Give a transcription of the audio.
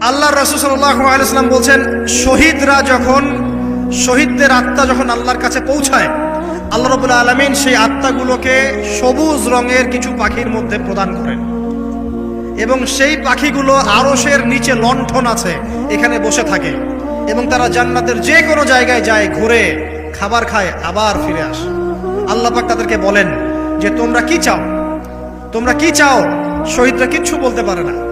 আল্লাহ রসুসাল্লাম বলছেন, শহীদরা যখন, শহীদদের আত্মা যখন আল্লাহর কাছে পৌঁছায়, আল্লাহ রবুল্লা আলমিন সেই আত্মাগুলোকে সবুজ রঙের কিছু পাখির মধ্যে প্রদান করেন। এবং সেই পাখিগুলো আরসের নিচে লণ্ঠন আছে, এখানে বসে থাকে। এবং তারা জান্নাতের যে কোনো জায়গায় যায়, ঘুরে, খাবার খায়, আবার ফিরে আসে। আল্লাহ পাক তাদেরকে বলেন যে, তোমরা কি চাও? তোমরা কি চাও? শহীদরা কিচ্ছু বলতে পারে না।